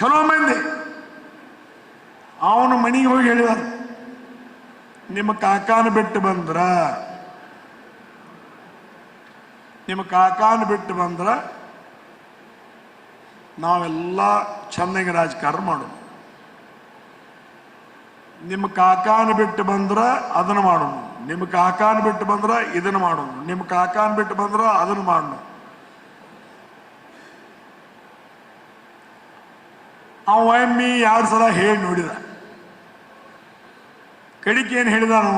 ಚಲೋ ಮಂದಿ. ಅವನು ಮನೆಗೆ ಹೋಗಿ ಹೇಳಿದ ನಿಮ್ಮ ಕಾಕಾನ ಬಿಟ್ಟು ಬಂದ್ರ, ನಿಮ್ಮ ಕಾಕಾನ ಬಿಟ್ಟು ಬಂದ್ರ, ನಾವೆಲ್ಲ ಚೆನ್ನಾಗಿ ರಾಜಕಾರಣ ಮಾಡೋಣ ನಿಮ್ಮ ಕಾಕಾನ ಬಿಟ್ಟು ಬಂದ್ರ ಅದನ್ನ ಮಾಡೋಣ ನಿಮ್ಮ ಕಾಕಾನ ಬಿಟ್ಟು ಬಂದ್ರ ಇದನ್ನ ಮಾಡೋಣ ನಿಮ್ಮ ಕಾಕಾನ ಬಿಟ್ಟು ಬಂದ್ರ ಅದನ್ನ ಮಾಡೋಣ ಅವ ಎಮ್ಮಿ ಎರಡು ಸಲ ಹೇಳಿ ನೋಡಿದ. ಕಡಿಕೆ ಏನು ಹೇಳಿದಾನು,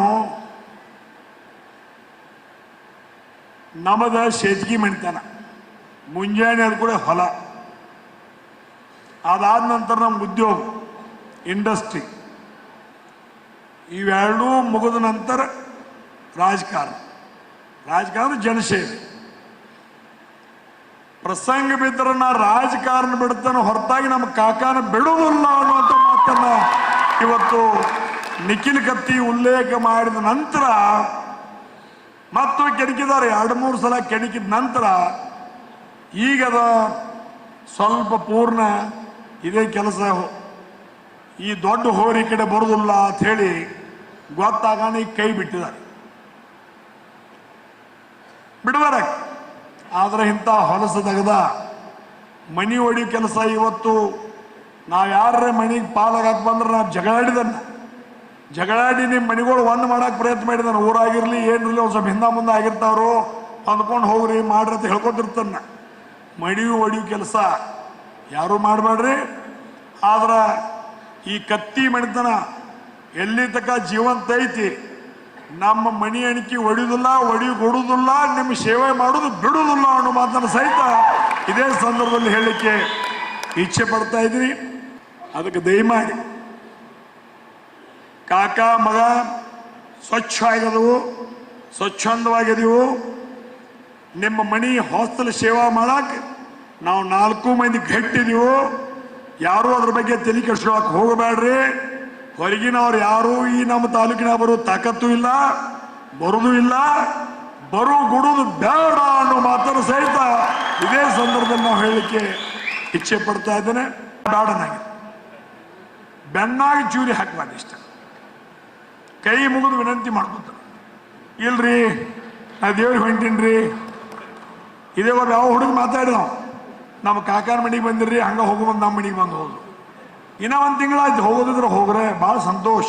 ನಮದ ಶೇಜ್ಗಿ ಮಣಿತಾನ ಮುಂಜಾನೆ ಅದು ಕೂಡ ಹೊಲ. ಅದಾದ ನಂತರ ನಮ್ಮ ಉದ್ಯೋಗ, ಇಂಡಸ್ಟ್ರಿ. ಇವೆರಡೂ ಮುಗಿದ ನಂತರ ರಾಜಕಾರಣ. ರಾಜಕಾರಣ ಜನಸೇವೆ. ಪ್ರಸಂಗ ಬಿದ್ದರೆ ರಾಜಕಾರಣ ಬಿಡ್ತಾನೆ, ಹೊರತಾಗಿ ನಮ್ಮ ಕಾಕಾನ ಬಿಡುವುದಿಲ್ಲ ಅನ್ನುವಂಥ ಮಾತನ್ನ ಇವತ್ತು ನಿಖಿಲ್ ಕತ್ತಿ ಉಲ್ಲೇಖ ಮಾಡಿದ ನಂತರ, ಮತ್ತು ಕೆಣಕಿದ್ದಾರೆ, ಎರಡು ಮೂರು ಸಲ ಕೆಣಕಿದ ನಂತರ, ಈಗದ ಸ್ವಲ್ಪ ಪೂರ್ಣ ಇದೇ ಕೆಲಸ ಈ ದೊಡ್ಡ ಹೋರಿ ಕಡೆ ಬರುದಿಲ್ಲ ಅಂತ ಹೇಳಿ ಗೊತ್ತಾಗಾನೆ ಕೈ ಬಿಟ್ಟಿದ್ದಾರೆ. ಬಿಡುವರೆ. ಆದ್ರೆ ಇಂಥ ಹೊಲಸು ತೆಗೆದ ಮಣಿ ಒಡಿ ಕೆಲಸ ಇವತ್ತು ನಾವು ಯಾರ ಮನೆಗೆ ಪಾಲಾಗಕ್ಕೆ ಬಂದ್ರೆ ನಾವು ಜಗಳಾಡಿದನ್ನ. ಜಗಳಾಡಿ ನಿಮ್ಮ ಮನೆಗಳು ಒಂದು ಮಾಡೋಕೆ ಪ್ರಯತ್ನ ಮಾಡಿದಾನೆ ಊರಾಗಿರಲಿ, ಏನಿರಲಿ, ಒಂದು ಸ್ವಲ್ಪ ಹಿಂದೆ ಮುಂದೆ ಆಗಿರ್ತಾರೋ ಅಂದ್ಕೊಂಡು ಹೋಗ್ರಿ, ಮಾಡ್ರಿ ಅಂತ ಹೇಳ್ಕೊತಿರ್ತಾನ ಮಡಿಯು ಒಡಿ ಕೆಲಸ ಯಾರು ಮಾಡಬೇಡ್ರಿ ಆದ್ರೆ ಈ ಕತ್ತಿ ಮಣಿತನ ಎಲ್ಲಿ ತಕ್ಕ ಜೀವಂತ ಐತಿ ನಮ್ಮ ಮಣಿ ಅಣಿಕೆ ಒಡೆಯುವುದಿಲ್ಲ ಒಡಿ ಕೊಡುವುದಿಲ್ಲ ನಿಮ್ಮ ಸೇವೆ ಮಾಡೋದು ಬಿಡುವುದಿಲ್ಲ ಅನ್ನೋ ಮಾತನ್ನು ಸಹಿತ ಇದೇ ಸಂದರ್ಭದಲ್ಲಿ ಹೇಳಲಿಕ್ಕೆ ಇಚ್ಛೆ ಪಡ್ತಾ ಇದ್ದೀನಿ. ಅದಕ್ಕೆ ದಯಮಾಡಿ, ಕಾಕ, ಮಗ, ಸ್ವಚ್ಛ ಆಗದವು ಸ್ವಚ್ಛಂದವಾಗಿದೆವು ನಿಮ್ಮ ಮಣಿ ಹಾಸ್ಟೆಲ್ ಸೇವಾ ಮಾಡಕ್ಕೆ ನಾವು ನಾಲ್ಕು ಮಂದಿ ಗಟ್ಟಿದೀವು. ಯಾರು ಅದ್ರ ಬಗ್ಗೆ ತಲೆ ಕೆಡ್ಸ್ಕೊಳಕ್ ಹೋಗಬೇಡ್ರಿ. ಹೊರಗಿನವ್ರು ಯಾರು ಈ ನಮ್ಮ ತಾಲೂಕಿನ ಬರೋ ತಾಕತ್ತು ಇಲ್ಲ, ಬರುದು ಇಲ್ಲ. ಬರು ಗುಡುದು ಬೇಡ ಅನ್ನೋ ಮಾತನ್ನು ಸಹಿತ ಇದೇ ಸಂದರ್ಭದಲ್ಲಿ ನಾವು ಹೇಳಲಿಕ್ಕೆ ಇಚ್ಛೆ ಪಡ್ತಾ ಇದ್ದೇನೆ. ಬೇಡನಾಗಿ ಬೆನ್ನಾಗಿ ಚೂರಿ ಹಾಕಬಾರ್ದು ಇಷ್ಟ. ಕೈ ಮುಗಿದು ವಿನಂತಿ ಮಾಡ್ಕೊತಾರೆ. ಇಲ್ರಿ ನಾ ದೇವ್ರಿಗೆ ಹೊಂಟೀನ್ರಿ. ಇದೇ ಯಾವ ಹುಡುಗ ಮಾತಾಡಿದ ನಮ್ಮ ಕಾಕಾರ ಮನೆಗೆ ಬಂದಿರ್ರಿ, ಹಂಗ ಹೋಗು ಬಂದು ನಮ್ಮ ಮನೆಗೆ ಬಂದು ಹೋದ್ರು ಇನ್ನ ಒಂದು ತಿಂಗಳ ಹೋಗೋದಿದ್ರೆ ಹೋಗ್ರೆ, ಭಾಳ ಸಂತೋಷ.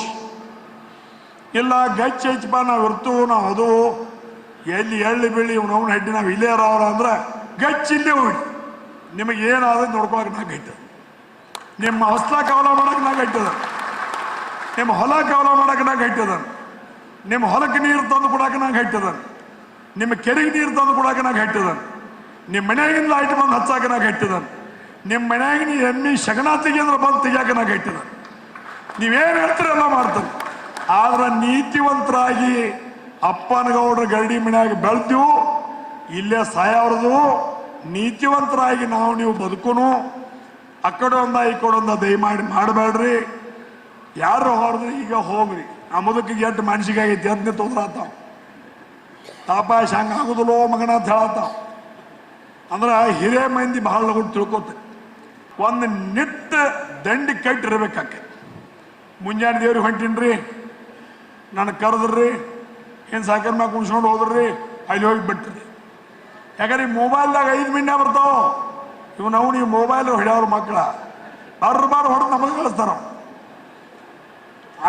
ಇಲ್ಲ, ಗಚ್ಚ ಹೆಚ್ಚಪ್ಪ ನಾವು ಇರ್ತು, ನಾವು ಅದು. ಎಲ್ಲಿ ಎಳ್ಳಿ ಬೀಳಿ ಅವ್ನ ಹೆಡ್ಡಿ ನಾವು ಇಲ್ಲೇ ಇರೋರ ಅಂದ್ರೆ ಗಚ್ಚ ಇಲ್ಲೇ ಹೋಗಿ. ನಿಮಗೆ ಏನಾದ್ರೆ ನೋಡ್ಕೊಳಕ್ಕೆ ನಾ ಗೈತದ ನಿಮ್ಮ ಹೊಸ್ಲ ಕವಲ ಮಾಡಕ್ಕೆ ನಾ ಗೈತದ ನಿಮ್ಮ ಹೊಲ ಕವಲ ಮಾಡಕ್ಕೆ ನಾ ಗೈತದ ನಿಮ್ಮ ಹೊಲಕ್ಕೆ ನೀರು ತಂದು ಕೊಡಕ್ಕೆ ನಾ ಗೈತದ ನಿಮ್ಮ ಕೆರೆಗೆ ನೀರು ತಂದು ಕೊಡಕ್ಕೆ ನಾ ಗೈತದ ನಿಮ್ಮ ಮನೆಯಿಂದ ಐಟಮ್ ಬಂದು ಹಚ್ಚಾಕ ಗೈತದ ನಿಮ್ಮ ಮನ್ಯಾಗ ನೀ ಎಮ್ಮಿ ಶಗನ ತೆಗಿಯಂದ್ರೆ ಬಂದು ತೆಗಿಯಾಕ ನಾ ಗೈತದ ನೀವೇನು ಹೇಳ್ತೀರಲ್ಲ ಮಾಡ್ತಾರೆ. ಆದ್ರೆ ನೀತಿವಂತರಾಗಿ ಅಪ್ಪನಗೌಡ್ರ ಗರಡಿ ಮನ್ಯಾಗ ಬೆಳ್ತೀವು ಇಲ್ಲೇ ಸಾಯವ್ರದು. ನೀತಿವಂತರಾಗಿ ನಾವು ನೀವು ಬದುಕುನು. ಆ ಕಡೆ ಒಂದ, ಈ ಕಡೆ ಒಂದ ದಯಮಾಡಿ ಮಾಡಬೇಡ್ರಿ. ಯಾರು ಹೊರದ್ರಿ ಈಗ ಹೋಗ್ರಿ. ಆ ಮುದುಕಿಗೆ ಎಷ್ಟು ಮನ್ಸಿಗಾಗೈತಿ ಅದನ್ನೇ ತೊಂದ್ರಾತಾವ. ತಾಪಾಶ ಹಂಗ ಆಗುದಿಲ್ಲೋ ಮಗನ ಅಂತ ಹೇಳತ್ತಾವ. ಅಂದ್ರೆ ಹಿರೇ ಮಂದಿ ಬಹಳ ತಿಳ್ಕೊತ ಒಂದು ನಿಟ್ಟ ದಂಡಿ ಕಟ್ಟಿರ್ಬೇಕಾಕೆ. ಮುಂಜಾನೆ ದೇವ್ರಿಗೆ ಹೊಂಟೀನ್ರಿ ನಾನು ಕರೆದ್ರಿ, ಏನು ಸಾಕರ್ ಮ್ಯಾಗ ಕುಣ್ಸ್ಕೊಂಡು ಹೋದ್ರಿ, ಅಲ್ಲಿ ಹೋಗಿ ಬಿಟ್ರಿ. ಯಾಕಂದ್ರೆ ಮೊಬೈಲ್ದಾಗ ಐದು ಮಿಂಡ ಬರ್ತಾವ ಇವ್ ನಾವು ನೀವು ಮೊಬೈಲ್ ಹೊಡ್ಯಾವ್ರ ಮಕ್ಕಳ ಬರ್ರ ಬಾರ್ ಹೊಡೆದು ನಮಗೆ ಕಳಿಸ್ತಾರ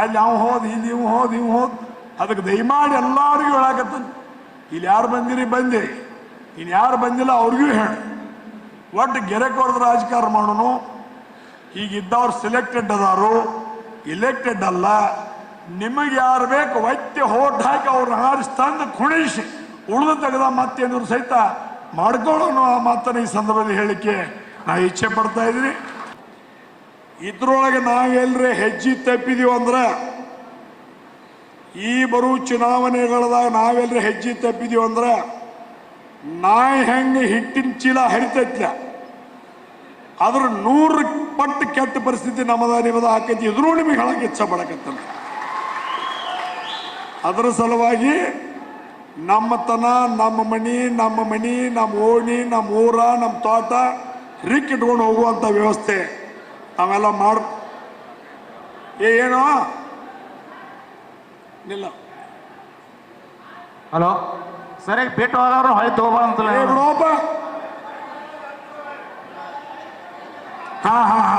ಅಲ್ಲಿ ಅವ್ ಹೋದ್, ಇಲ್ಲಿ ಇವ್ ಹೋದ್ ಇವ್ ಹೋದ್. ಅದಕ್ಕೆ ದಯಮಾಡಿ ಎಲ್ಲರಿಗೂ ಹೇಳಾಕತ್ತ ಇಲ್ಲಿ ಯಾರು ಬಂದಿರಿ ಬಂದಿರಿ ಇನ್ನು ಯಾರು ಬಂದಿಲ್ಲ ಅವ್ರಿಗೂ ಹೇಳಿ. ಒಟ್ಟು ಗೆರೆ ರಾಜಕಾರಣ ಮಾಡೋನು? ಈಗಿದ್ದವ್ರು ಸೆಲೆಕ್ಟೆಡ್ ಅದಾರು. ಇಲೆಕ್ಟೆಡ್ ಅಲ್ಲ. ನಿಮಗೆ ಯಾರು ಬೇಕು ವೈದ್ಯ ಹೋಟ್ ಹಾಕಿ ಅವ್ರನ್ನ ಹಾರಿಸಿ ತಂದು ಕುಣಿಸಿ ಉಳಿದು ತೆಗೆದ ಮತ್ತೇನಾದ್ರು ಸಹಿತ ಮಾಡ್ಕೊಳ್ಳೋಣ ಆ ಮಾತನ್ನ ಈ ಸಂದರ್ಭದಲ್ಲಿ ಹೇಳಿಕೆ ನಾ ಇಚ್ಛೆ ಪಡ್ತಾ ಇದ್ದೀನಿ. ಇದ್ರೊಳಗೆ ನಾವೆಲ್ಲರೇ ಹೆಜ್ಜೆ ತಪ್ಪಿದೀವಿ ಅಂದ್ರೆ ಈ ಬರುವ ಚುನಾವಣೆಗಳದಾಗ ನಾವೆಲ್ಲರೂ ಹೆಜ್ಜೆ ತಪ್ಪಿದೀವಿ ಅಂದ್ರೆ ನಾಯಿ ಹೆಂಗೆ ಹಿಟ್ಟಿನ ಚೀಲ ಹರಿತೈತ್ಲ? ಅದ್ರ ನೂರು ಪಟ್ಟು ಕೆಟ್ಟ ಪರಿಸ್ಥಿತಿ ನಮ್ಮದ ನಿಮ್ಮದ ಆಕೈತಿ. ಇದ್ರೂ ನಿಮಗೆ ಹೇಳಕ್ಕೆ ಇಚ್ಛೆ ಪಡಕತ್ತಲ್ಲ ಅದರ ಸಲುವಾಗಿ ನಮ್ಮತನ, ನಮ್ಮ ಮನಿ ನಮ್ಮ ಮನಿ, ನಮ್ಮ ಓಣಿ, ನಮ್ಮ ಊರ, ನಮ್ಮ ತೋಟ ಇಟ್ಕೊಂಡು ಹೋಗುವಂಥ ವ್ಯವಸ್ಥೆ ನಾವೆಲ್ಲ ಮಾಡ ಏನು? ನಿಲ್ಲ. ಹಲೋ? ಸರಿಯಾಗಿ ಬಿಟ್ಟು ಹೋಗೋರು ಹೊಳಿ. ತಗೋಬಂತಲ್ಲ ಏ ಬಿಡೋಪ್ಪ ಹಾ ಹಾ ಹಾ.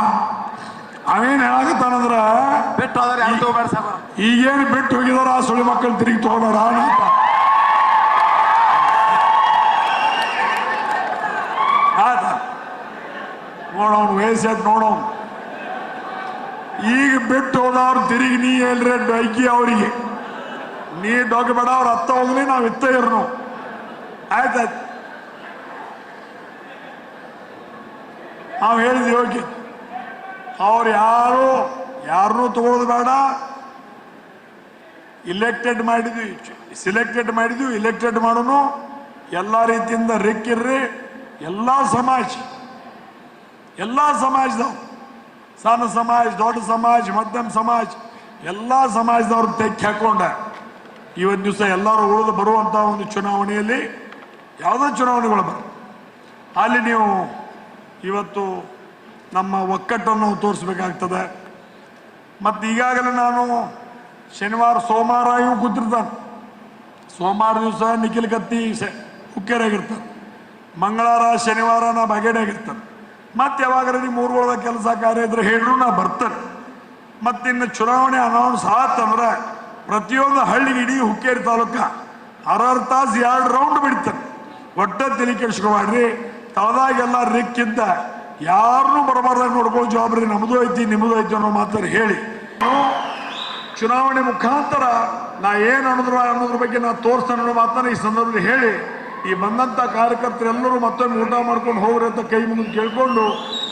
ಅವೇನ್ ಹೇಳಾಕತ್ತಾನಂದ್ರ ಬಿಟ್ಟು ಹೋದ್ರೆ ಯಾರು ತಗೋಬೇಡ ಸಾಕು ಈಗೇನು ಬಿಟ್ಟು ಹೋಗಿದಾರ ಆ ಸುಳಿ ಮಕ್ಕಳು ತಿರುಗಿ ತಗೋಬೇಡ ಅಂತ ಆತ. ನೋಡೋನ್ ವಯಸ್ಸಾಯ್ತು ನೋಡೋನ್ ಈಗ ಬಿಟ್ಟು ಹೋದವ್ರು ತಿರುಗಿ ನೀ ಎಲ್ರೆ ಡೊಯ್ಕಿ ಅವರಿಗೆ. ನೀ ಡೊಗ್ಬೇಡ ಅವ್ರ ಹತ್ತ ಹೋಗ್ಲಿ, ನಾವು ಇತ್ತ ಇರ್ನು. ಆಯ್ತಾಯ್ತು ನಾವು ಹೇಳಿದ್ವಿ ಹೋಗಿ ಅವ್ರು ಯಾರು ಯಾರನ್ನೂ ತಗೊಳ್ಳೋದು ಬೇಡ. ಇಲೆಕ್ಟೆಡ್ ಮಾಡಿದ್ವಿ. ಸಿಲೆಕ್ಟೆಡ್ ಮಾಡಿದ್ವಿ ಇಲೆಕ್ಟೆಡ್ ಮಾಡೋನು. ಎಲ್ಲ ರೀತಿಯಿಂದ ರೆಕ್ಕಿರ್ರಿ ಎಲ್ಲ ಸಮಾಜ. ಎಲ್ಲ ಸಮಾಜದವ್ರು. ಸಣ್ಣ ಸಮಾಜ, ದೊಡ್ಡ ಸಮಾಜ, ಮಧ್ಯಮ ಸಮಾಜ. ಎಲ್ಲ ಸಮಾಜದವ್ರು ತೆಕ್ಕಿ ಹಾಕೊಂಡ. ಇವತ್ತು ದಿವಸ ಎಲ್ಲರೂ ಉಳಿದು ಬರುವಂಥ ಒಂದು ಚುನಾವಣೆಯಲ್ಲಿ ಯಾವುದೋ ಚುನಾವಣೆಗಳು ಬರ ಅಲ್ಲಿ ನೀವು ಇವತ್ತು ನಮ್ಮ ಒಕ್ಕಟ್ಟನ್ನು ತೋರಿಸ್ಬೇಕಾಗ್ತದೆ. ಮತ್ತು ಈಗಾಗಲೇ ನಾನು ಶನಿವಾರ ಸೋಮವಾರ ಇವು ಕೂತಿರ್ತಾನೆ ಸೋಮವಾರ ದಿವಸ ನಿಖಿಲ್ ಕತ್ತಿ ಹುಕ್ಕೇರಾಗಿರ್ತಾನೆ ಮಂಗಳವಾರ, ಶನಿವಾರ ನಾ ಬಗೆಡಾಗಿರ್ತಾನೆ. ಮತ್ತೆ ಯಾವಾಗಾರ ನೀವು ಊರುಗಳದ ಕೆಲಸ ಕಾರ್ಯ ಇದ್ರೆ ಹೇಳ್ರು ನಾ ಬರ್ತೇನೆ. ಮತ್ತಿನ್ನು ಚುನಾವಣೆ ಅನೌನ್ಸ್ ಆತಂದ್ರೆ ಪ್ರತಿಯೊಂದು ಹಳ್ಳಿಗೆ ಇಡೀ ಹುಕ್ಕೇರಿ ತಾಲೂಕ ಆರಾರು ತಾಸು ಎರಡು ರೌಂಡ್ ಬಿಡ್ತಾರೆ ಒಟ್ಟ ತಲೆ ಮಾಡ್ರಿ. ತಳದಾಗೆಲ್ಲ ರಿಕ್ಕಿಂತ ಯಾರನ್ನೂ ಬರಬಾರ್ದಾಗ ನೋಡ್ಕೊಳ್ಳೋ ಜವಾಬ್ದಾರಿ ನಮ್ಮದು ಐತಿ ನಿಮ್ಮದು ಐತಿ ಅನ್ನೋ ಮಾತಾರೆ ಹೇಳಿ. ನಾವು ಚುನಾವಣೆ ಮುಖಾಂತರ ನಾ ಏನು ಅನ್ನೋದ್ರ ಅನ್ನೋದ್ರ ಬಗ್ಗೆ ನಾ ತೋರಿಸ್ತಾನೆ ಅನ್ನೋ ಮಾತನ್ನ ಈ ಸಂದರ್ಭದಲ್ಲಿ ಹೇಳಿ, ಈ ಬಂದಂಥ ಕಾರ್ಯಕರ್ತರೆಲ್ಲರೂ ಮತ್ತೊಮ್ಮೆ ಊಟ ಮಾಡ್ಕೊಂಡು ಹೋಗ್ರಿ ಅಂತ ಕೈ ಮುಂದೆ ಕೇಳ್ಕೊಂಡು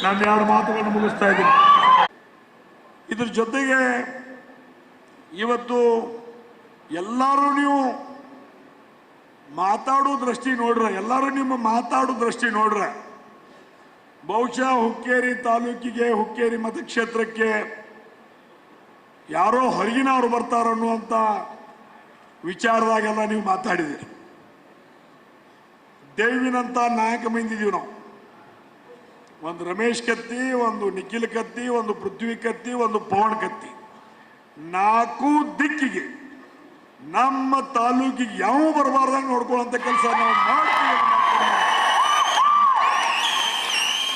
ನಾನು ಎರಡು ಮಾತುಗಳನ್ನು ಮುಗಿಸ್ತಾ ಇದ್ದೀನಿ. ಇದ್ರ ಜೊತೆಗೆ ಇವತ್ತು ಎಲ್ಲರೂ ನೀವು ಮಾತಾಡೋ ದೃಷ್ಟಿ ನೋಡ್ರ, ಎಲ್ಲರೂ ನಿಮ್ಮ ಮಾತಾಡೋ ದೃಷ್ಟಿ ನೋಡ್ರ. ಬಹುಶಃ ಹುಕ್ಕೇರಿ ತಾಲೂಕಿಗೆ, ಹುಕ್ಕೇರಿ ಮತಕ್ಷೇತ್ರಕ್ಕೆ ಯಾರೋ ಹೊರಗಿನವರು ಬರ್ತಾರ ಅನ್ನುವಂಥ ವಿಚಾರದಾಗೆಲ್ಲ ನೀವು ಮಾತಾಡಿದಿರಿ. ದೇವಿನಂತ ನಾಯಕ ಮಂದಿದೀವಿ ನಾವು. ಒಂದು ರಮೇಶ್ ಕತ್ತಿ, ಒಂದು ನಿಖಿಲ್ ಕತ್ತಿ, ಒಂದು ಪೃಥ್ವಿ ಕತ್ತಿ, ಒಂದು ಪವನ್ ಕತ್ತಿ. ನಾಲ್ಕು ದಿಕ್ಕಿಗೆ ನಮ್ಮ ತಾಲೂಕಿಗೆ ಯಾವ ಬರಬಾರ್ದಂಗೆ ನೋಡ್ಕೊಳ್ಳುವಂತ ಕೆಲಸ ನಾವು ಮಾಡ್ತೀವಿ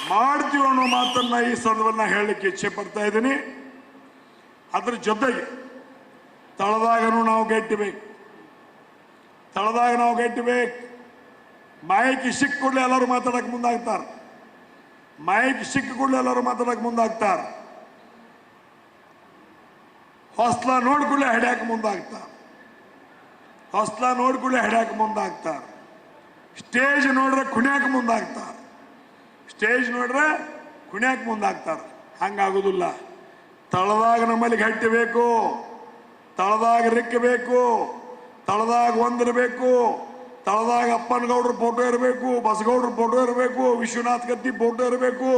ಮಾಡ್ತೀವಿ ಅನ್ನೋ ಮಾತನ್ನ ಈ ಸಂದರ್ಭನ ಹೇಳಲಿಕ್ಕೆ ಇಚ್ಛೆ ಪಡ್ತಾ ಇದ್ದೀನಿ. ಅದ್ರ ಜೊತೆಗೆ ತಳದಾಗನು ನಾವು ಗೆಟ್ಟಬೇಕು. ತಳದಾಗ ನಾವು ಗೆಟ್ಟಬೇಕು. ಮೈಕ್ ಸಿಕ್ಕ ಕೂಡಲೇ ಎಲ್ಲರೂ ಮಾತಾಡಕ್ ಮುಂದಾಗ್ತಾರೆ. ಮೈಕ್ ಸಿಕ್ಕ ಕೂಡಲೇ ಎಲ್ಲರೂ ಮಾತಾಡಕ್ ಮುಂದಾಗ್ತಾರ. ಹೊಸ್ಲ ನೋಡ್ಕೊಳ್ಳೆ ಹಿಡ್ಯಾಕ ಮುಂದಾಗ್ತಾರ. ಹೊಸ್ಲ ನೋಡ್ಕೊಳ್ಳೆ ಹಿಡ್ಯಾಕ ಮುಂದಾಗ್ತಾರ. ಸ್ಟೇಜ್ ನೋಡ್ರೆ ಕುಣ್ಯಾಕ ಮುಂದಾಗ್ತಾರ. ಸ್ಟೇಜ್ ನೋಡ್ರೆ ಕುಣ್ಯಾಕ ಮುಂದಾಗ್ತಾರ. ಹಂಗಾಗುದಿಲ್ಲ. ತಳದಾಗ ನಮ್ಮಲ್ಲಿ ಗಟ್ಟಿಬೇಕು ತಳದಾಗ ರಿಕ್ಕಬೇಕು ತಳದಾಗ ಒಂದಿರಬೇಕು ತಳದಾಗ ಅಪ್ಪನಗೌಡ್ರ ಫೋಟೋ ಇರಬೇಕು, ಬಸಗೌಡ್ರ ಫೋಟೋ ಇರಬೇಕು, ವಿಶ್ವನಾಥ್ ಕತ್ತಿ ಫೋಟೋ ಇರಬೇಕು,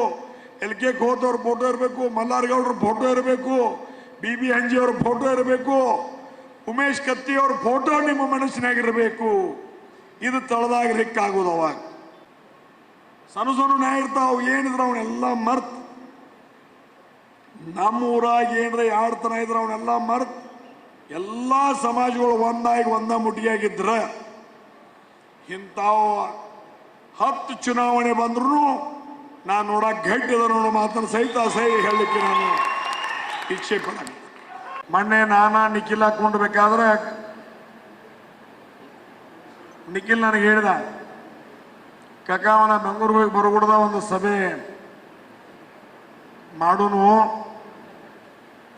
ಎಲ್ ಕೆ ಕೋತವ್ರ ಫೋಟೋ ಇರಬೇಕು, ಮಲ್ಲಾರ್ಗೌಡ್ರ ಫೋಟೋ ಇರಬೇಕು. ಬಿ ಬಿ ಅಂಜಿ ಅವ್ರ ಫೋಟೋ ಇರಬೇಕು, ಉಮೇಶ್ ಕತ್ತಿ ಅವ್ರ ಫೋಟೋ ನಿಮ್ಮ ಮನಸ್ಸಿನಾಗಿರಬೇಕು. ಇದು ತಳದಾಗ ರಿಕ್ಕಾಗೋದು ಅವಾಗ. ಸಣ್ಣ ಸಣ್ಣ ನ್ಯಾಯ ಇರ್ತಾವ, ಏನಿದ್ರೆ ಅವನ್ನೆಲ್ಲ ಮರ್ತ್. ನಮ್ಮ ಊರಾಗ ಏನ್ರ ತನ ಇದ್ರೆ ಅವನ್ನೆಲ್ಲ ಮರ್ತ್. ಎಲ್ಲ ಸಮಾಜಗಳು ಒಂದಾಗಿ ಒಂದ ಮುಟ್ಟಿಯಾಗಿದ್ರ ಇಂಥವು ಹತ್ತು ಚುನಾವಣೆ ಬಂದ್ರು ನಾನು ನೋಡಕ್ ಗಟ್ಟಿದ ನೋಡೋ ಮಾತನ್ನ ಸಹಿತ ಸಹಿ ಹೇಳಲಿಕ್ಕೆ ನಾನು ಪಡ ಮೊನ್ನೆ ನಾನಾ ನಿಖಿಲ್ ಹಾಕೊಂಡ್ಬೇಕಾದ್ರೆ ನಿಖಿಲ್ ನನಗೆ ಹೇಳಿದ, ಕಕಾವನ ಬೆಂಗಳೂರಿಗೆ ಬರಗುಡ್ದ ಒಂದು ಸಭೆ ಮಾಡೋನು.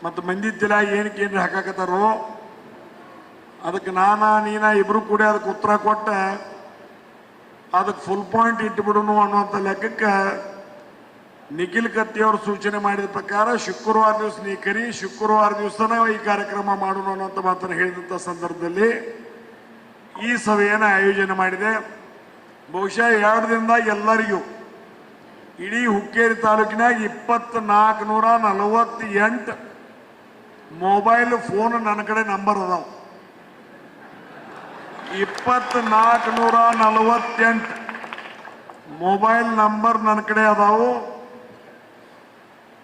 ಮತ್ತು ಮಂದಿ ಏನಕ್ಕೆ ಏನ್ರಿ ಹಾಕಾಕತ್ತಾರೋ, ಅದಕ್ಕೆ ನಾನಾ ನೀನಾ ಇಬ್ರು ಕೂಡ ಅದಕ್ಕೆ ಉತ್ತರ ಕೊಟ್ಟ. ಅದಕ್ಕೆ ಫುಲ್ ಪಾಯಿಂಟ್ ಇಟ್ಬಿಡುನು ಅನ್ನುವಂಥ ಲೆಕ್ಕಕ್ಕೆ ನಿಖಿಲ್ ಕತ್ತಿಯವರು ಸೂಚನೆ ಮಾಡಿದ ಪ್ರಕಾರ ಶುಕ್ರವಾರ ದಿವಸ ನೀ ಕರಿ ಶುಕ್ರವಾರ ದಿವಸನ ಈ ಕಾರ್ಯಕ್ರಮ ಮಾಡೋಣ ಅನ್ನೋಂಥ ಮಾತನ್ನು ಹೇಳಿದಂಥ ಸಂದರ್ಭದಲ್ಲಿ ಈ ಸಭೆಯನ್ನು ಆಯೋಜನೆ ಮಾಡಿದೆ. ಬಹುಶಃ ಎರಡು ದಿನದಾಗ ಎಲ್ಲರಿಗೂ ಇಡೀ ಹುಕ್ಕೇರಿ ತಾಲೂಕಿನಾಗ ಇಪ್ಪತ್ನಾಲ್ಕು ನೂರ ನಲವತ್ತೆಂಟು ಮೊಬೈಲ್ ಫೋನ್ ನನ್ನ ಕಡೆ ನಂಬರ್ ಅದಾವ. ಇಪ್ಪತ್ನಾಲ್ಕು ನೂರ ನಲವತ್ತೆಂಟು ಮೊಬೈಲ್ ನಂಬರ್ ನನ್ನ ಕಡೆ ಅದಾವು.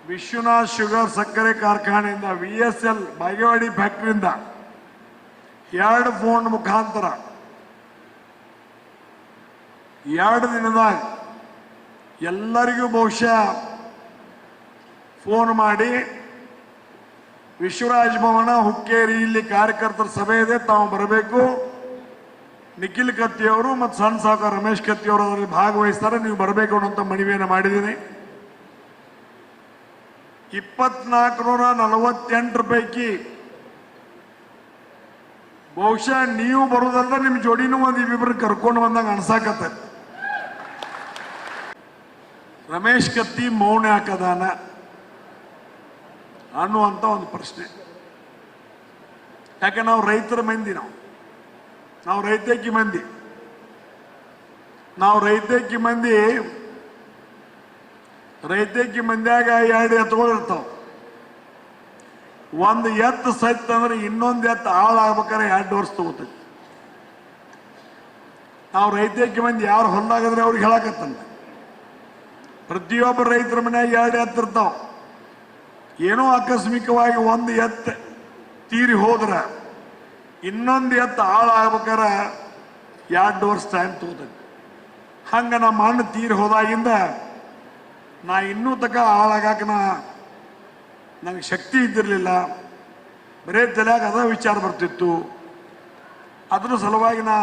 ವಿಶ್ವನಾಥ್ ಶುಗರ್ ಸಕ್ಕರೆ ಕಾರ್ಖಾನೆಯಿಂದ ವಿ ಎಸ್ ಎಲ್ ಬಾಗೇವಾಡಿ ಫ್ಯಾಕ್ಟ್ರಿಯಿಂದ ಎರಡು ಫೋನ್ ಮುಖಾಂತರ ಎರಡು ದಿನದಾಗ ಎಲ್ಲರಿಗೂ ಬಹುಶಃ ಫೋನ್ ಮಾಡಿ ವಿಶ್ವರಾಜ್ ಭವನ ಹುಕ್ಕೇರಿ ಇಲ್ಲಿ ಕಾರ್ಯಕರ್ತರ ಸಭೆ ಇದೆ, ತಾವು ಬರಬೇಕು. ನಿಖಿಲ್ ಕತ್ತಿಯವರು ಮತ್ತು ಸಣ್ಣ ಸಾವುಕಾರ ರಮೇಶ್ ಕತ್ತಿಯವರು ಅದರಲ್ಲಿ ಭಾಗವಹಿಸ್ತಾರೆ, ನೀವು ಬರಬೇಕು ಅನ್ನೋಂಥ ಮನವಿಯನ್ನು ಮಾಡಿದ್ದೀನಿ. ಇಪ್ಪತ್ನಾಲ್ಕು ನೂರ ನಲವತ್ತೆಂಟರ ಪೈಕಿ. ಬಹುಶಃ ನೀವು ಬರೋದಲ್ಲ ನಿಮ್ಮ ಜೋಡಿನೂ ಒಂದು ಇಬ್ಬಿಬ್ರು ಕರ್ಕೊಂಡು ಬಂದಂಗೆ ಅನ್ಸಾಕತ್ತ. ರಮೇಶ್ ಕತ್ತಿ ಮೌನ ಹಾಕದಾನ ಅನ್ನುವಂಥ ಒಂದು ಪ್ರಶ್ನೆ. ಯಾಕೆ ನಾವು ರೈತರ ಮಂದಿ ನಾವು? ನಾವು ರೈತಕ್ಕಿ ಮಂದಿ. ನಾವು ರೈತಕ್ಕಿ ಮಂದಿ ರೈತಕ್ಕಿ ಮಂದ್ಯಾಗ ಎರಡು ಎತ್ತುಗಳು ಇರ್ತಾವ ಒಂದು ಎತ್ತು ಸತ್ತಂದ್ರೆ ಇನ್ನೊಂದು ಎತ್ತು ಹಾಳಾಗ್ಬೇಕಾದ್ರೆ ಎರಡು ವರ್ಷ ತಗೋತೈತಿ. ನಾವು ರೈತಕ್ಕೆ ಮಂದಿ ಯಾರು ಹೊಲ್ದಾಗಂದ್ರೆ ಅವ್ರಿಗೆ ಹೇಳಕತ್ತಂದ ಪ್ರತಿಯೊಬ್ಬ ರೈತರ ಮನೆಯಾಗ ಎರಡು ಎತ್ತಿರ್ತಾವ ಏನೋ ಆಕಸ್ಮಿಕವಾಗಿ ಒಂದು ಎತ್ತು ತೀರಿ ಹೋದ್ರೆ ಇನ್ನೊಂದು ಎತ್ತು ಹಾಳಾಗ್ಬೇಕಾರ ಎರಡು ವರ್ಷ ಟೈಮ್ ತಗೋತೈತಿ. ಹಂಗೆ ನಮ್ಮ ಹಣ್ಣು ತೀರಿ ಹೋದಾಗಿಂದ ನಾ ಇನ್ನೂ ತಕ ಹಾಳಾಗಾಕ ನನಗೆ ಶಕ್ತಿ ಇದ್ದಿರಲಿಲ್ಲ. ಬರೇ ತಲೆಯಾಗ ಅದ ವಿಚಾರ ಬರ್ತಿತ್ತು. ಅದರ ಸಲುವಾಗಿ ನಾ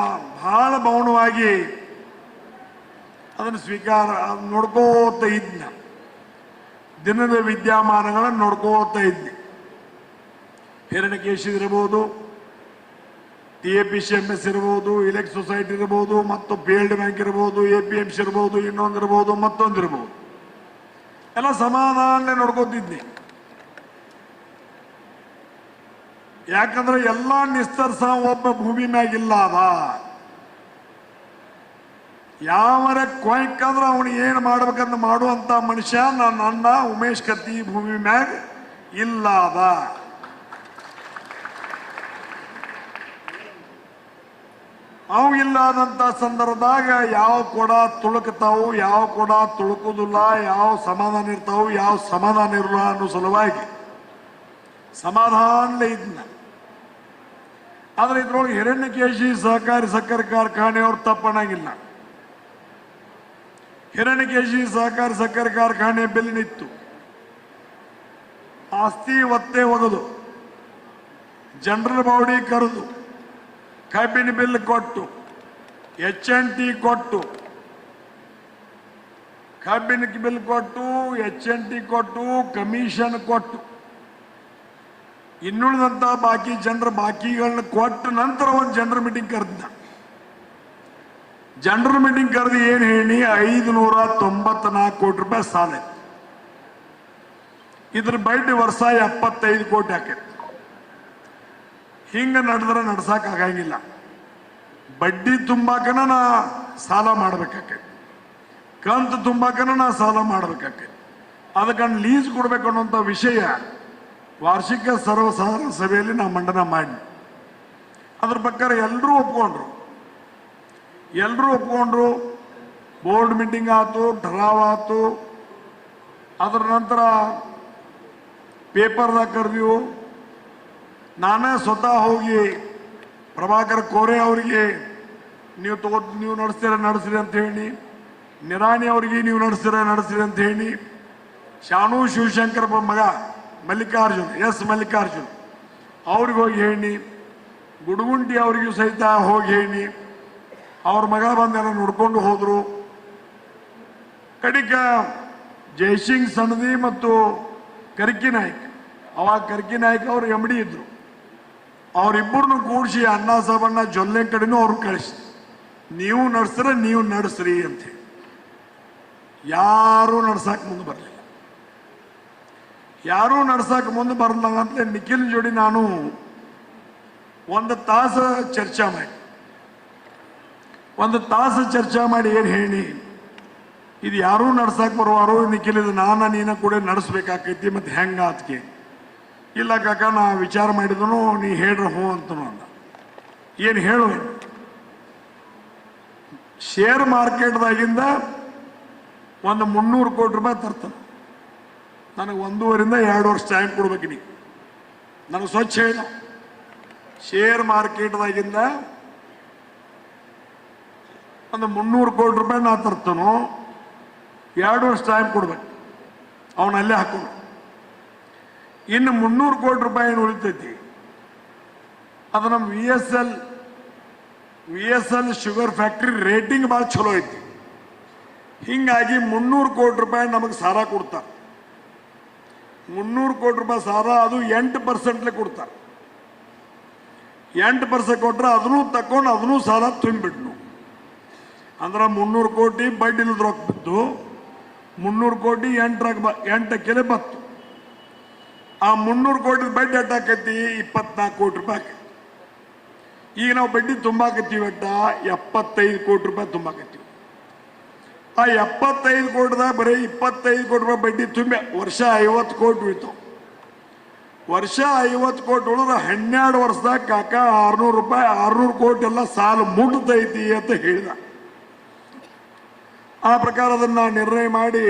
ಭಾಳ ಮೌನವಾಗಿ ಅದನ್ನು ಸ್ವೀಕಾರ ನೋಡ್ಕೋತ ಇದ್ನ. ದಿನದ ವಿದ್ಯಮಾನಗಳನ್ನು ನೋಡ್ಕೋತ ಇದ್ನಿ. ಹಿರಣ್ಯಕೇಶಿ ಇರಬಹುದು T A P C M S ಇರ್ಬೋದು ಇಲೆಕ್ಟ್ ಸೊಸೈಟಿ ಇರ್ಬೋದು ಮತ್ತು ಫೀಲ್ಡ್ ಬ್ಯಾಂಕ್ ಇರ್ಬೋದು, ಎ ಪಿ ಎಂ ಸಿ ಇರ್ಬೋದು, ಇನ್ನೊಂದು ಇರ್ಬೋದು, ಮತ್ತೊಂದು ಇರ್ಬೋದು. ಎಲ್ಲ ಸಮಾಧಾನ ನೋಡ್ಕೊತಿದ್ನಿ. ಯಾಕಂದ್ರೆ ಎಲ್ಲ ನಿಸ್ತರ್ಸ ಒಬ್ಬ ಭೂಮಿ ಮ್ಯಾಗಿಲ್ಲ ಅದ ಯಾವರ ಕೊಯ್ಕಂದ್ರೆ ಅವನು ಏನು ಮಾಡ್ಬೇಕಂತ ಮಾಡುವಂತ ಮನುಷ್ಯ ನನ್ನ ಉಮೇಶ್ ಕತ್ತಿ ಭೂಮಿ ಮ್ಯಾಗ ಇಲ್ಲ ಅವು ಇಲ್ಲದಂತ ಸಂದರ್ಭದಾಗ ಯಾವ ಕೂಡ ತುಳುಕತಾವು, ಯಾವ ಕೂಡ ತುಳುಕುದಿಲ್ಲ, ಯಾವ ಸಮಾಧಾನ ಇರ್ತಾವು, ಯಾವ ಸಮಾಧಾನ ಇರಲ್ಲ ಅನ್ನೋ ಸಲುವಾಗಿ ಸಮಾಧಾನ ಇದನ್ನ ಆದ್ರೆ ಇದ್ರೊಳಗೆ ಹಿರಣ್ಯಕೇಶಿ ಸಹಕಾರಿ ಸಕ್ಕರೆ ಕಾರ್ಖಾನೆಯವ್ರು ತಪ್ಪಣಾಗಿಲ್ಲ. ಹಿರಣ್ಯಕೇಶಿ ಸಹಕಾರಿ ಸಕ್ಕರೆ ಕಾರ್ಖಾನೆ ಬೆಲೆ ನಿತ್ತು. ಆಸ್ತಿ ಒತ್ತೆ ಒಗದು ಜನರಲ್ ಬಾಡಿ ಕರೆದು ಕಬ್ಬಿನ ಬಿಲ್ ಕೊಟ್ಟು ಎಚ್ ಎನ್ ಟಿ ಕೊಟ್ಟು, ಕಬ್ಬಿನ ಬಿಲ್ ಕೊಟ್ಟು ಎಚ್ ಎನ್ ಟಿ ಕೊಟ್ಟು ಕಮಿಷನ್ ಕೊಟ್ಟು. ಇನ್ನುಳಿದಂತ ಬಾಕಿ ಜನರ ಬಾಕಿಗಳನ್ನ ಕೊಟ್ಟ ನಂತರ ಒಂದು ಜನರ ಮೀಟಿಂಗ್ ಕರೆದ ಜನರಲ್ ಮೀಟಿಂಗ್ ಕರೆದು ಏನು ಹೇಳಿ ಐದು ನೂರ ತೊಂಬತ್ನಾಲ್ಕು ಕೋಟಿ ರೂಪಾಯಿ ಸಾಲ ಇದ್ರ ಬಡ್ಡಿ ವರ್ಷ ಎಪ್ಪತ್ತೈದು ಕೋಟಿ ಹಾಕೈತಿ. ಹಿಂಗ ನಡೆದ್ರೆ ನಡ್ಸಕ್ ಆಗಂಗಿಲ್ಲ. ಬಡ್ಡಿ ತುಂಬಾಕನ ನಾ ಸಾಲ ಮಾಡ್ಬೇಕಾಕೈತಿ. ಕಂತು ತುಂಬಾಕನ ನಾ ಸಾಲ ಮಾಡ್ಬೇಕಾಕೈತಿ. ಅದಕ್ಕೆ ಲೀಸ್ ಕೊಡ್ಬೇಕು ಅನ್ನೋಂಥ ವಿಷಯ ವಾರ್ಷಿಕ ಸರ್ವಸಾಧಾರಣ ಸಭೆಯಲ್ಲಿ ನಾ ಮಂಡನೆ ಮಾಡಿ ಅದ್ರ ಪ್ರಕಾರ ಎಲ್ಲರೂ ಒಪ್ಕೊಂಡ್ರು. ಎಲ್ಲರೂ ಒಪ್ಕೊಂಡ್ರು. ಬೋರ್ಡ್ ಮೀಟಿಂಗ್ ಆಯ್ತು ಡ್ರಾವ್ ಆಯ್ತು ಅದರ ನಂತರ ಪೇಪರ್ದಾಗ ಕರೆದಿವು. ನಾನೇ ಸ್ವತಃ ಹೋಗಿ ಪ್ರಭಾಕರ್ ಕೋರೆ ಅವರಿಗೆ, ನೀವು ತಗೋ, ನೀವು ನಡೆಸ್ತೀರ ನಡೆಸಿರಿ ಅಂತ ಹೇಳಿ. ನಿರಾಣಿ ಅವರಿಗೆ ನೀವು ನಡೆಸ್ತೀರ ನಡೆಸಿರಿ ಅಂತ ಹೇಳಿ. ಶಾನು ಶಿವಶಂಕರ್ ಮಗ ಮಲ್ಲಿಕಾರ್ಜುನ್, ಎಸ್ ಮಲ್ಲಿಕಾರ್ಜುನ್ ಅವ್ರಿಗೆ ಹೋಗಿ ಹೇಳಿ. ಗುಡುಗುಂಟಿ ಅವರಿಗೂ ಸಹಿತ ಹೋಗಿ ಹೇಳಿ. ಅವ್ರ ಮಗ ಬಂದೆಲ್ಲ ನೋಡ್ಕೊಂಡು ಹೋದರು. ಕಡಿಕ ಜೈಸಿಂಗ್ ಸಣದಿ ಮತ್ತು ಕರ್ಕಿ ನಾಯ್ಕ್, ಅವಾಗ ಕರ್ಕಿ ನಾಯ್ಕ ಅವರು ಎಂ ಡಿ ಇದ್ರು. ಅವರಿಬ್ಬರನ್ನು ಕೂಡಿಸಿ ಅಣ್ಣ ಸಾಬಣ್ಣ ಜೊಲ್ಲೆ ಕಡೆನೂ ಅವ್ರು ಕಳಿಸಿ. ನೀವು ನಡೆಸ್ರೆ ನೀವು ನಡೆಸ್ರಿ ಅಂತ ಯಾರೂ ನಡ್ಸಕ್ ಮುಂದೆ ಬರಲಿಲ್ಲ. ಯಾರೂ ನಡ್ಸಕ್ ಮುಂದೆ ಬರಲ್ಲ ಅಂತ ನಿಖಿಲ್ ಜೋಡಿ ನಾನು ಒಂದು ತಾಸು ಚರ್ಚೆ ಮಾಡಿ. ಒಂದು ತಾಸು ಚರ್ಚೆ ಮಾಡಿ ಏನು ಹೇಳಿ, ಇದು ಯಾರೂ ನಡ್ಸಕ್ ಬರುವಾರು ನಿಖಿಲ್, ಇದು ನಾನು ನೀನ ಕೂಡ ನಡೆಸ್ಬೇಕಾಕೈತಿ ಮತ್ತು ಹೆಂಗೆ ಅದಕ್ಕೆ ಇಲ್ಲ ಕಾಕ, ನಾ ವಿಚಾರ ಮಾಡಿದನು, ನೀ ಹೇಳ್ರ ಹ್ಞೂ ಅಂತನು ಅಂದ. ಏನು ಹೇಳು? ಶೇರ್ ಮಾರ್ಕೆಟ್ದಾಗಿಂದ ಒಂದು ಮುನ್ನೂರು ಕೋಟಿ ರೂಪಾಯಿ ತರ್ತಾನೆ ನನಗೆ ಒಂದೂವರಿಂದ ಎರಡು ವರ್ಷ ಟೈಮ್ ಕೊಡ್ಬೇಕು ನೀ. ನನಗೆ ಸ್ವಚ್ಛ ಹೇಳ. ಶೇರ್ ಮಾರ್ಕೆಟ್ದಾಗಿಂದ ಒಂದು ಮುನ್ನೂರು ಕೋಟಿ ರೂಪಾಯಿ ನಾ ತರ್ತಾನೋ. ಎರಡು ವರ್ಷ ಟೈಮ್ ಕೊಡ್ಬೇಕು. ಅವನಲ್ಲೇ ಹಾಕೋಣ ಇನ್ನು ಮುನ್ನೂರು ಕೋಟಿ ರೂಪಾಯಿ ಉಳಿತೈತಿ? ಅದು ನಮ್ಮ V S L V S L sugar factory rating ಭಾಳ ಚಲೋ ಐತಿ. ಹಿಂಗಾಗಿ ಮುನ್ನೂರು ಕೋಟಿ ರೂಪಾಯಿ ನಮಗೆ ಸಾಲ ಕೊಡ್ತಾರೆ. ಮುನ್ನೂರು ಕೋಟಿ ರೂಪಾಯಿ ಸಾಲ ಅದು ಎಂಟು ಪರ್ಸೆಂಟ್ಲೆ ಕೊಡ್ತಾರೆ. ಎಂಟು ಪರ್ಸೆಂಟ್ ಕೊಟ್ಟರೆ ಅದನ್ನು ತಕೊಂಡು ಅದನ್ನು ಸಾಲ ತುಂಬಿಬಿಟ್ನು ಅಂದ್ರೆ ಮುನ್ನೂರು ಕೋಟಿ ಬಡ್ಡಿ ಇಲ್ಲದ ರೊಕ್ಕ ಬಿದ್ದು, ಮುನ್ನೂರು ಕೋಟಿ ಎಂಟರಾಗ ಬ, ಎಂಟಕ್ಕೆಲೆ ಬತ್ತು. ಆ ಮುನ್ನೂರು ಕೋಟಿ ಬಡ್ಡಿ ಎಟ್ಟಾಕತಿ ಇಪ್ಪತ್ನಾಲ್ಕು ಕೋಟಿ ರೂಪಾಯಿ ಈಗ ನಾವು ಬಡ್ಡಿ ತುಂಬಾಕತ್ತೀವಿ ಅಟ್ಟ, ಎಪ್ಪತ್ತೈದು ಕೋಟಿ ರೂಪಾಯಿ ತುಂಬಾಕತ್ತೀವಿ. ಆ ಎಪ್ಪತ್ತೈದು ಕೋಟಿದಾಗ ಬರೀ ಇಪ್ಪತ್ತೈದು ಕೋಟಿ ರೂಪಾಯಿ ಬಡ್ಡಿ ತುಂಬೆ ವರ್ಷ ಐವತ್ತು ಕೋಟಿ ಉಳಿತು. ವರ್ಷ ಐವತ್ತು ಕೋಟಿ ಉಳಿದ್ರೆ ಹನ್ನೆರಡು ವರ್ಷದಾಗ ಕಾಕ ಆರ್ನೂರು ರೂಪಾಯಿ, ಆರ್ನೂರು ಕೋಟಿ ಎಲ್ಲ ಸಾಲ ಮುಟ್ತೈತಿ ಅಂತ ಹೇಳಿದ. ಆ ಪ್ರಕಾರ ಅದನ್ನ ನಿರ್ಣಯ ಮಾಡಿ,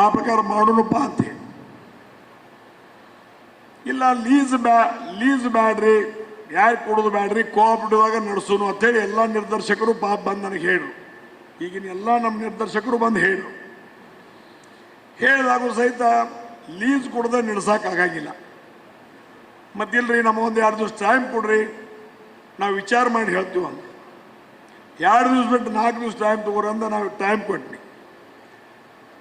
ಆ ಪ್ರಕಾರ ಮಾಡೋಣಪ್ಪ ಅಂತ ಇಲ್ಲ ಲೀಸ್ ಬ್ಯಾ ಲೀಸ್ ಬ್ಯಾಡ್ರಿ ಯಾರು ಕೊಡೋದು ಬ್ಯಾಡ್ರಿ ಬಿಡುವಾಗ ನಡೆಸೋನು ಅಂತೇಳಿ ಎಲ್ಲ ನಿರ್ದೇಶಕರು ಪಾಪ ಬಂದು ನನಗೆ ಹೇಳು ಈಗಿನ ಎಲ್ಲ ನಮ್ಮ ನಿರ್ದೇಶಕರು ಬಂದು ಹೇಳು ಹೇಳಿದಾಗೂ ಸಹಿತ ಲೀಸ್ ಕೊಡದೆ ನಡೆಸೋಕ್ಕಾಗಿಲ್ಲ ಮತ್ತಿಲ್ರಿ ನಮ್ಮ ಒಂದು ಎರಡು ದಿವ್ಸ ಟೈಮ್ ಕೊಡ್ರಿ, ನಾವು ವಿಚಾರ ಮಾಡಿ ಹೇಳ್ತೀವಿ ಅಂತ. ಎರಡು ದಿವ್ಸ ಬಿಟ್ಟು ನಾಲ್ಕು ದಿವಸ ಟೈಮ್ ತಗೋರಿ ಅಂತ ನಾವು ಟೈಮ್ ಕೊಟ್ವಿ.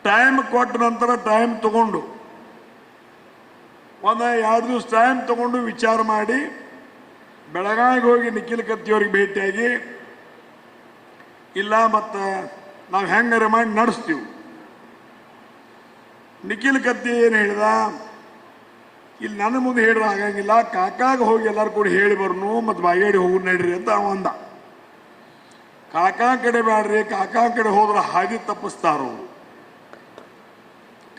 ಟೈಮ್ ಕೊಟ್ಟ ನಂತರ ಟೈಮ್ ತಗೊಂಡು ಒಂದು ಎರಡು ದಿವಸ ಟೈಮ್ ತಗೊಂಡು ವಿಚಾರ ಮಾಡಿ, ಬೆಳಗಾವಿಗೆ ಹೋಗಿ ನಿಖಿಲ್ ಕತ್ತಿಯವ್ರಿಗೆ ಭೇಟಿಯಾಗಿ, ಇಲ್ಲ ಮತ್ತು ನಾವು ಹೆಂಗಾರೆ ಮಾಡಿ ನಡೆಸ್ತೀವಿ. ನಿಖಿಲ್ ಕತ್ತಿ ಏನು ಹೇಳಿದ, ಇಲ್ಲಿ ನನ್ನ ಮುಂದೆ ಹೇಳಿದ್ರೆ ಆಗಂಗಿಲ್ಲ, ಕಾಕಾಗ ಹೋಗಿ ಎಲ್ಲರೂ ಕೂಡ ಹೇಳಿ ಬರ್ನು, ಮತ್ತು ಬಾಗೇಡಿ ಹೋಗಿ ನಡ್ರಿ ಅಂತ ಅವ ಅಂದ. ಕಾಕಾ ಕಡೆ ಬ್ಯಾಡ್ರಿ ಕಾಕಾ ಕಡೆ ಹೋದ್ರೆ ಹಾದಿ ತಪ್ಪಿಸ್ತಾರೋ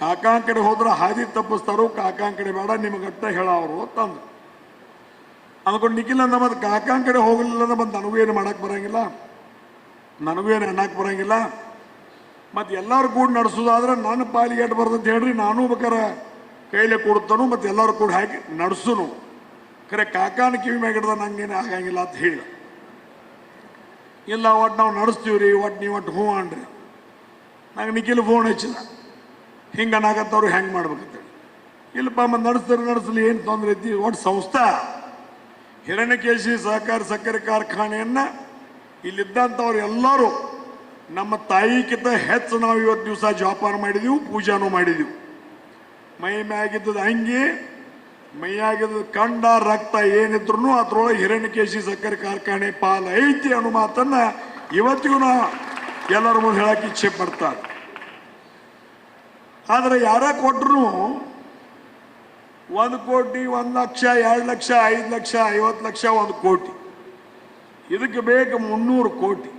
ಕಾಕಾ ಕಡೆ ಹೋದ್ರೆ ಹಾದಿ ತಪ್ಪಿಸ್ತಾರೋ ಕಾಕಾ ಕಡೆ ಬೇಡ ನಿಮಗಟ್ಟ ಹೇಳವರು ಅಂತಂದ್ರು ಅಂದ್ಕೊಂಡು ನಿಖಿಲ್ ಅಂದ ಮತ್ತೆ ಕಾಕಾ ಕಡೆ ಹೋಗಲಿಲ್ಲ ಅಂದ್ರೆ ಮತ್ತೆ ನನಗೂ ಏನು ಮಾಡಕ್ ಬರಂಗಿಲ್ಲ, ನನಗೂ ಏನು ಅನ್ನಕ್ ಬರಂಗಿಲ್ಲ. ಮತ್ತೆ ಎಲ್ಲರೂ ಕೂಡ ನಡೆಸೋದಾದ್ರೆ ನನ್ನ ಪಾಲಿಗೆ ಎಟ್ ಬರ್ತಂತ ಹೇಳ್ರಿ, ನಾನು ಬೇಕಾರೆ ಕೈಲೇ ಕೊಡ್ತಾನು ಮತ್ತೆ ಎಲ್ಲರೂ ಕೂಡ ಹಾಕಿ ನಡೆಸುನು. ಖರೆ ಕಾಕಾನ ಕಿವಿ ಮ್ಯಾಗ ಹಿಡ್ದ ನಂಗೇನು ಆಗಂಗಿಲ್ಲ ಅಂತ ಹೇಳ. ಇಲ್ಲ ಒಟ್ಟು ನಾವು ನಡೆಸ್ತೀವ್ರಿ ಒಟ್ಟು ನೀವು ಒಟ್ಟು ಹ್ಞೂ ಅನ್ರಿ. ನಂಗೆ ನಿಖಿಲ್ ಫೋನ್ ಹಚ್ಚಿದ. ಹಿಂಗೆ ಅನ್ನಾಗತ್ತವ್ರು ಹೆಂಗೆ ಮಾಡ್ಬೇಕಂತ ಇಲ್ಲಪ್ಪ, ಮತ್ತೆ ನಡೆಸ್ತಾರೆ, ನಡೆಸಲಿ, ಏನು ತೊಂದರೆ ಐತಿ? ಒಟ್ಟು ಸಂಸ್ಥೆ, ಹಿರಣ್ಯಕೇಶಿ ಸಹಕಾರ ಸಕ್ಕರೆ ಕಾರ್ಖಾನೆಯನ್ನು ಇಲ್ಲಿದ್ದಂಥವ್ರು ಎಲ್ಲರೂ ನಮ್ಮ ತಾಯಿಗಿಂತ ಹೆಚ್ಚು ನಾವು ಇವತ್ತು ದಿವಸ ಜೋಪಾನ ಮಾಡಿದೀವಿ, ಪೂಜಾನು ಮಾಡಿದೀವಿ. ಮೈ ಮ್ಯಾಗಿದ್ದದ ಅಂಗಿ ಮೈಯಾಗಿದ್ದ ಕಂಡ, ರಕ್ತ ಏನಿದ್ರು ಅದ್ರೊಳಗೆ ಹಿರಣ್ಯಕೇಶಿ ಸಕ್ಕರೆ ಕಾರ್ಖಾನೆ ಪಾಲ ಐತಿ ಅನ್ನೋ ಮಾತನ್ನ ಇವತ್ತಿಗೂ ಎಲ್ಲರ ಮುಂದೆ ಹೇಳಕ್ಕೆ ಇಚ್ಛೆ ಪಡ್ತಾರೆ ಆದ್ರೆ ಯಾರ ಕೊಟ್ಟರು ಒಂದು ಕೋಟಿ, ಒಂದು ಲಕ್ಷ, ಎರಡು ಲಕ್ಷ, ಐದು ಲಕ್ಷ, ಐವತ್ತು ಲಕ್ಷ, ಒಂದು ಕೋಟಿ. ಇದಕ್ಕೆ ಬೇಕು ಮುನ್ನೂರು ಕೋಟಿ.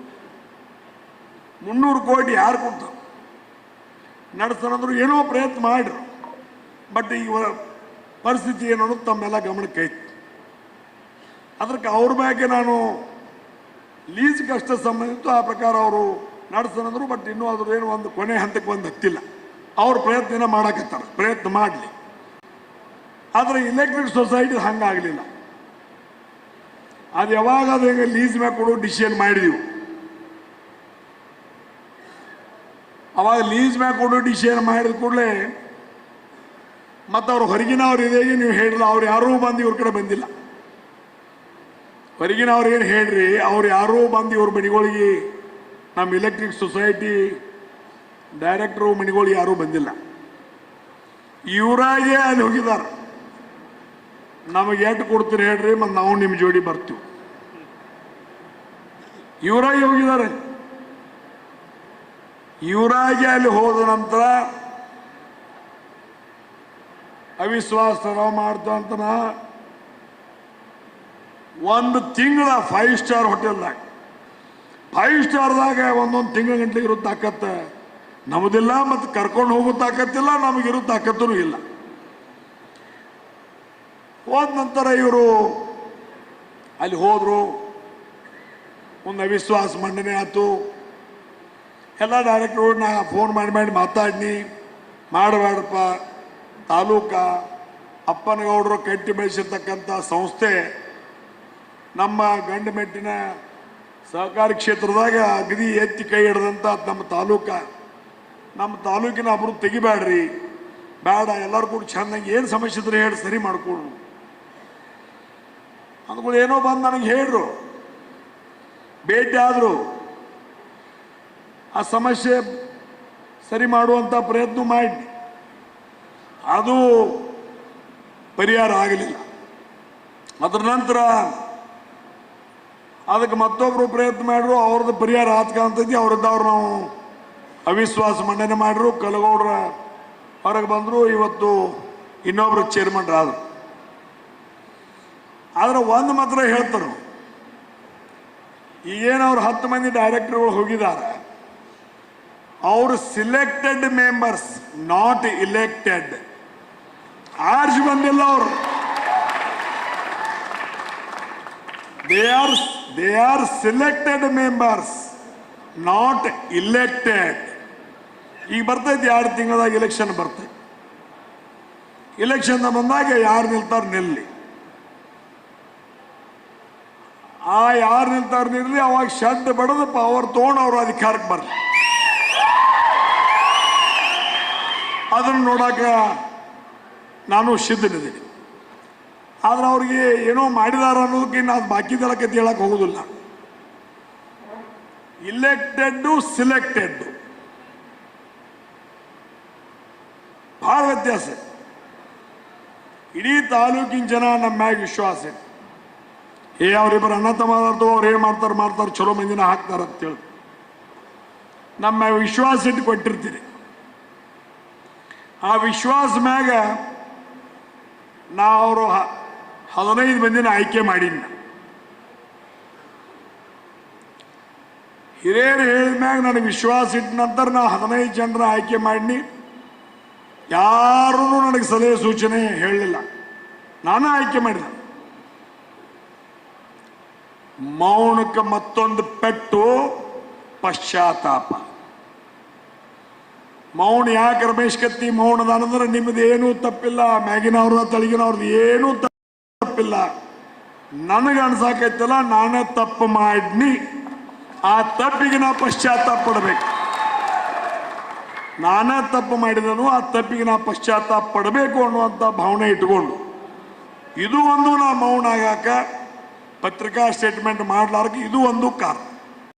ಮುನ್ನೂರು ಕೋಟಿ ಯಾರು ಕೊಡ್ತಾರೆ? ನಡೆಸ್ತಾರಂದ್ರು ಏನೋ ಪ್ರಯತ್ನ ಮಾಡ್ರು. ಬಟ್ ಈ ಪರಿಸ್ಥಿತಿ ಏನು ಅನ್ನೋದು ತಮ್ಮೆಲ್ಲ ಗಮನಕ್ಕೆ ಐತಿ. ಅದಕ್ಕೆ ಅವ್ರ ಬಗ್ಗೆ ನಾನು ಲೀಸ್ ಕಷ್ಟ ಸಂಬಂಧಿತ ಆ ಪ್ರಕಾರ ಅವರು ನಡೆಸ್ತಾರಂದ್ರು ಬಟ್ ಇನ್ನೂ ಅದ್ರ ಏನು ಒಂದು ಕೊನೆ ಹಂತಕ್ಕೆ ಒಂದು ಹತ್ತಿಲ್ಲ. ಅವ್ರ ಪ್ರಯತ್ನ ಮಾಡಕತ್ತಾರ, ಪ್ರಯತ್ನ ಮಾಡಲಿ. ಆದರೆ ಇಲೆಕ್ಟ್ರಿಕ್ ಸೊಸೈಟಿ ಹಂಗಾಗಲಿಲ್ಲ. ಅದು ಯಾವಾಗ ಅದು ಹೆಂಗೆ ಲೀಸ್ ಮ್ಯಾಗ ಕೊಡೋ ಡಿಸಿಷನ್ ಮಾಡಿದೀವಿ. ಅವಾಗ ಲೀಸ್ ಮ್ಯಾಗ ಕೊಡೋ ಡಿಸಿಷನ್ ಮಾಡಿದ ಕೂಡಲೇ ಮತ್ತು ಅವ್ರು ಹೊರಗಿನವ್ರು ಇದೇಗೆ ನೀವು ಹೇಳಿಲ್ಲ ಅವ್ರು ಯಾರೂ ಬಂದು ಇವ್ರ ಕಡೆ ಬಂದಿಲ್ಲ. ಹೊರಗಿನವ್ರು ಏನು ಹೇಳ್ರಿ, ಅವ್ರು ಯಾರೂ ಬಂದು ಇವ್ರ ಮನೆಗಳಿಗೆ ನಮ್ಮ ಇಲೆಕ್ಟ್ರಿಕ್ ಸೊಸೈಟಿ ಡೈರೆಕ್ಟ್ರು ಮಣಿಗಳು ಯಾರೂ ಬಂದಿಲ್ಲ. ಇವರಾಗೆ ಅಲ್ಲಿ ಹೋಗಿದ್ದಾರೆ ನಮಗೆ ಎಷ್ಟು ಕೊಡ್ತೀರಿ ಹೇಳ್ರಿ ಮತ್ತು ನಾವು ನಿಮ್ಮ ಜೋಡಿ ಬರ್ತೀವಿ. ಇವರಾಗಿ ಹೋಗಿದ್ದಾರೆ ಇವರಾಗಿ ಅಲ್ಲಿ ಹೋದ ನಂತರ ಅವಿಶ್ವಾಸ ನಾವು ಮಾಡ್ತಂತ ಒಂದು ತಿಂಗಳ ಫೈವ್ ಸ್ಟಾರ್ ಹೋಟೆಲ್ದಾಗ ಫೈವ್ ಸ್ಟಾರ್ದಾಗ ಒಂದೊಂದು ತಿಂಗಳ ಗಂಟೆಗೆ ಇರುತ್ತೆ ನಮ್ಮದಿಲ್ಲ ಮತ್ತು ಕರ್ಕೊಂಡು ಹೋಗೋ ತಾಕತ್ತಿಲ್ಲ, ನಮಗಿರೋ ತಾಕತ್ತೂ ಇಲ್ಲ. ಹೋದ ನಂತರ ಇವರು ಅಲ್ಲಿ ಹೋದರು. ಒಂದು ಅವಿಶ್ವಾಸ ಮಂಡನೆ ಆಯ್ತು. ಎಲ್ಲ ಡೈರೆಕ್ಟ್ರು ನಾ ಫೋನ್ ಮಾಡಿ ಮಾಡಿ ಮಾತಾಡ್ನಿ. ಮಾಡಬೇಡಪ್ಪ. ತಾಲೂಕ ಅಪ್ಪನಗೌಡರು ಕಟ್ಟಿ ಬೆಳೆಸಿರ್ತಕ್ಕಂಥ ಸಂಸ್ಥೆ ನಮ್ಮ ಗಂಡು ಮೆಟ್ಟಿನ ಸಹಕಾರಿ ಕ್ಷೇತ್ರದಾಗ ಅಗದಿ ಎತ್ತಿ ಕೈ ಹಿಡ್ದಂಥ ನಮ್ಮ ತಾಲೂಕ. ನಮ್ಮ ತಾಲೂಕಿನ ಅಭಿವೃದ್ಧಿ ತೆಗಿಬೇಡ್ರಿ. ಬೇಡ, ಎಲ್ಲರೂ ಕೂಡ ಚೆನ್ನಾಗಿ ಏನು ಸಮಸ್ಯೆ ಇದ್ರೆ ಹೇಳಿ ಸರಿ ಮಾಡಿಕೊಡು. ಅಂದ್ಕೊಂಡು ಏನೋ ಬಂದು ನನಗೆ ಹೇಳ್ರು. ಭೇಟಿ ಆದರು. ಆ ಸಮಸ್ಯೆ ಸರಿ ಮಾಡುವಂಥ ಪ್ರಯತ್ನ ಮಾಡಿ. ಅದು ಪರಿಹಾರ ಆಗಲಿಲ್ಲ. ಅದರ ನಂತರ ಅದಕ್ಕೆ ಮತ್ತೊಬ್ಬರು ಪ್ರಯತ್ನ ಮಾಡಿದ್ರು ಅವ್ರದ್ದು ಪರಿಹಾರ ಆತ್ಕಂತದ್ದು ಅವ್ರದ್ದು ಅವ್ರು ನಾವು ಅವಿಶ್ವಾಸ ಮಂಡನೆ ಮಾಡಿದ್ರು ಕಲಗೌಡ್ರ ಹೊರಗೆ ಬಂದರು, ಇವತ್ತು ಇನ್ನೊಬ್ರು ಚೇರ್ಮನ್ ಆದರೆ ಆದ್ರೆ ಒಂದು ಮಾತ್ರ ಹೇಳ್ತಾರೆ. ಈಗೇನು ಅವ್ರು ಹತ್ತು ಮಂದಿ ಡೈರೆಕ್ಟರ್ಗಳು ಹೋಗಿದ್ದಾರೆ ಅವರು ಸಿಲೆಕ್ಟೆಡ್ ಮೆಂಬರ್ಸ್ ನಾಟ್ ಇಲೆಕ್ಟೆಡ್ ಆರ್ಜ್ ಬಂದಿಲ್ಲ ಅವರು. They are they are selected members not elected ಈಗ ಬರ್ತೈತಿ ಎರಡು ತಿಂಗಳದಾಗ ಎಲೆಕ್ಷನ್ ಬರ್ತೈತಿ ಇಲೆಕ್ಷನ್ ಬಂದಾಗ ಯಾರು ನಿಲ್ತಾರ ನಿಲ್ಲಿ. ಆ ಯಾರು ನಿಲ್ತಾರ ನಿಲ್ಲಿ ಅವಾಗ ಶಡ್ ಬಡದು ಪವರ್ ತಗೊಂಡು ಅವ್ರ ಅಧಿಕಾರಕ್ಕೆ ಬರ್ತಾರೆ ಅದನ್ನು ನೋಡಾಕ ನಾನು ಸಿದ್ಧನಿದ್ದೀನಿ. ಆದ್ರೆ ಅವ್ರಿಗೆ ಏನೋ ಮಾಡಿದಾರ ಅನ್ನೋದಕ್ಕೆ ನಾನು ಅದು ಬಾಕಿದೆಲ್ಲ ಹೇಳಕ್ಕೆ ಹೇಳಕ್ ಹೋಗುದಿಲ್ಲ. ಇಲೆಕ್ಟೆಡ್ ಸಿಲೆಕ್ಟೆಡ್ ಬಹಳ ವ್ಯತ್ಯಾಸ ಇಡೀ ತಾಲೂಕಿನ ಜನ ನಮ್ಮ ಮ್ಯಾಗ ವಿಶ್ವಾಸ ಇದೆ. ಏ ಅವ್ರಿಬ್ಬರು ಅಣ್ಣ ತಮ್ಮ ಅದಾರ್ತು ಅವ್ರು ಏನ್ ಮಾಡ್ತಾರೆ ಮಾಡ್ತಾರೆ, ಚಲೋ ಮಂದಿನ ಹಾಕ್ತಾರ ಅಂತೇಳಿ ನಮ್ಮ ಮ್ಯಾಗ್ ವಿಶ್ವಾಸ ಇಟ್ಟು ಕೊಟ್ಟಿರ್ತೀರಿ. ಆ ವಿಶ್ವಾಸ ಮ್ಯಾಗ ನಾ ಅವರು ಹದಿನೈದು ಮಂದಿನ ಆಯ್ಕೆ ಮಾಡಿನ. ಹಿರಿಯರು ಹೇಳಿದ ಮ್ಯಾಗ ನನಗೆ ವಿಶ್ವಾಸ ಇಟ್ಟ ನಂತರ ನಾ ಹದಿನೈದು ಜನರ ಆಯ್ಕೆ ಮಾಡೀನಿ. ಯಾರೂ ನನಗೆ ಸಲಹೆ ಸೂಚನೆ ಹೇಳಲಿಲ್ಲ. ನಾನು ಆಯ್ಕೆ ಮಾಡಿದೆ. ಮೌನಕ್ಕೆ ಮತ್ತೊಂದು ಪೆಟ್ಟು ಪಶ್ಚಾತ್ತಾಪ. ಮೌನ ಯಾಕೆ ರಮೇಶ್ ಕತ್ತಿ ಮೌನದ ಅಂದ್ರೆ ನಿಮ್ಮದು ಏನೂ ತಪ್ಪಿಲ್ಲ ಮ್ಯಾಗಿನವ್ರ ತಳಗಿನವ್ರದ್ದು ಏನೂ ತಪ್ಪಿಲ್ಲ. ನನಗೆ ಅನ್ಸಾಕೈತಲ್ಲ ನಾನೇ ತಪ್ಪು ಮಾಡಿನಿ. ಆ ತಪ್ಪಿಗೆ ನಾ ಪಶ್ಚಾತ್ತಾಪ ಪಡಬೇಕು. ನಾನೇ ತಪ್ಪು ಮಾಡಿದನು, ಆ ತಪ್ಪಿಗೆ ನಾ ಪಶ್ಚಾತ್ತಾಪ ಪಡಬೇಕು ಅನ್ನುವಂಥ ಭಾವನೆ ಇಟ್ಕೊಂಡು ಇದು ಒಂದು ನಾ ಮೌನ ಆಗಾಕ, ಪತ್ರಿಕಾ ಸ್ಟೇಟ್ಮೆಂಟ್ ಮಾಡಲಾರಕ್ಕೆ ಇದು ಒಂದು ಕಾರಣ.